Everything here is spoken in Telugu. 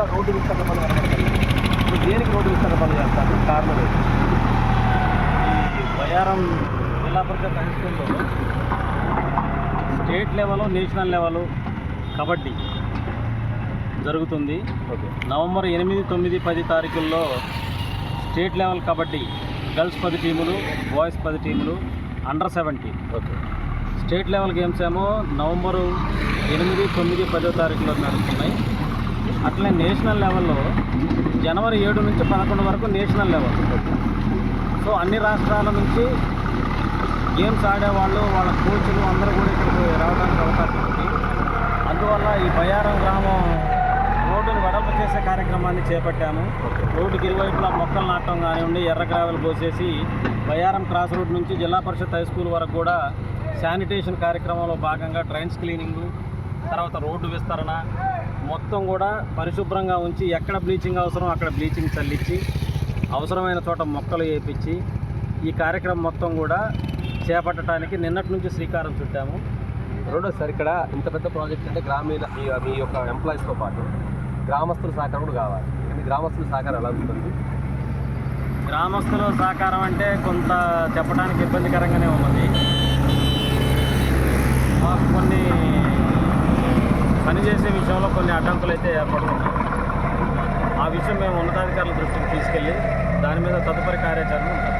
కూడా రోడ్డు విస్తరణ పనులు ఇప్పుడు దేనికి రోడ్డు విస్తరణ పనులు చేస్తారు? కారణం ఈ బయారం జిల్లా పరిషత్ హై స్కూల్లో state level national level kabaddi జరుగుతుంది. ఓకే. నవంబర్ ఎనిమిది తొమ్మిది పది తారీఖుల్లో స్టేట్ లెవెల్ కబడ్డీ గర్ల్స్ పది టీములు బాయ్స్ పది టీములు under seventeen. Okay. State level games ఏమో నవంబరు ఎనిమిది తొమ్మిది పదో తారీఖులో నడుస్తున్నాయి. అట్లనే నేషనల్ లెవెల్లో జనవరి ఏడు నుంచి పదకొండు వరకు నేషనల్ లెవెల్. సో అన్ని రాష్ట్రాల నుంచి గేమ్స్ ఆడేవాళ్ళు వాళ్ళ కోచ్లు అందరూ కూడా ఇక్కడికి రావడానికి అవకాశం ఉంది. అందువల్ల ఈ బయారం గ్రామం రోడ్డును వెడల్పు చేసే కార్యక్రమాన్ని చేపట్టాము. రోడ్డుకి ఇరువైపులా మొక్కలు నాటడం కానివ్వండి ఎర్ర గ్రావెలు పోసేసి బయారం క్రాస్ రోడ్ నుంచి జిల్లా పరిషత్ హై స్కూల్ వరకు కూడా శానిటేషన్ కార్యక్రమంలో భాగంగా డ్రైన్స్ క్లీనింగు తర్వాత రోడ్డు విస్తరణ మొత్తం కూడా పరిశుభ్రంగా ఉంచి ఎక్కడ బ్లీచింగ్ అవసరం అక్కడ బ్లీచింగ్ చల్లించి అవసరమైన చోట మొక్కలు వేయించి ఈ కార్యక్రమం మొత్తం కూడా చేపట్టడానికి నిన్నటి నుంచి శ్రీకారం చుట్టాము. రెండోది సార్ ఇక్కడ ఇంత పెద్ద ప్రాజెక్ట్ అంటే గ్రామీణ మీ మీ యొక్క ఎంప్లాయీస్తో పాటు గ్రామస్తుల సహకారం కూడా కావాలి. మీ గ్రామస్తుల సహకారం ఎలా ఉంటుంది? గ్రామస్తుల సహకారం అంటే కొంత చెప్పడానికి ఇబ్బందికరంగానే ఉన్నది మాకు కొన్ని పనిచేసే విషయంలో కొన్ని అడ్డంకులు అయితే ఏర్పడుతున్నాయి. ఆ విషయం మేము ఉన్నతాధికారుల దృష్టికి తీసుకెళ్ళి దాని మీద తదుపరి కార్యాచరణ ఉంటుంది.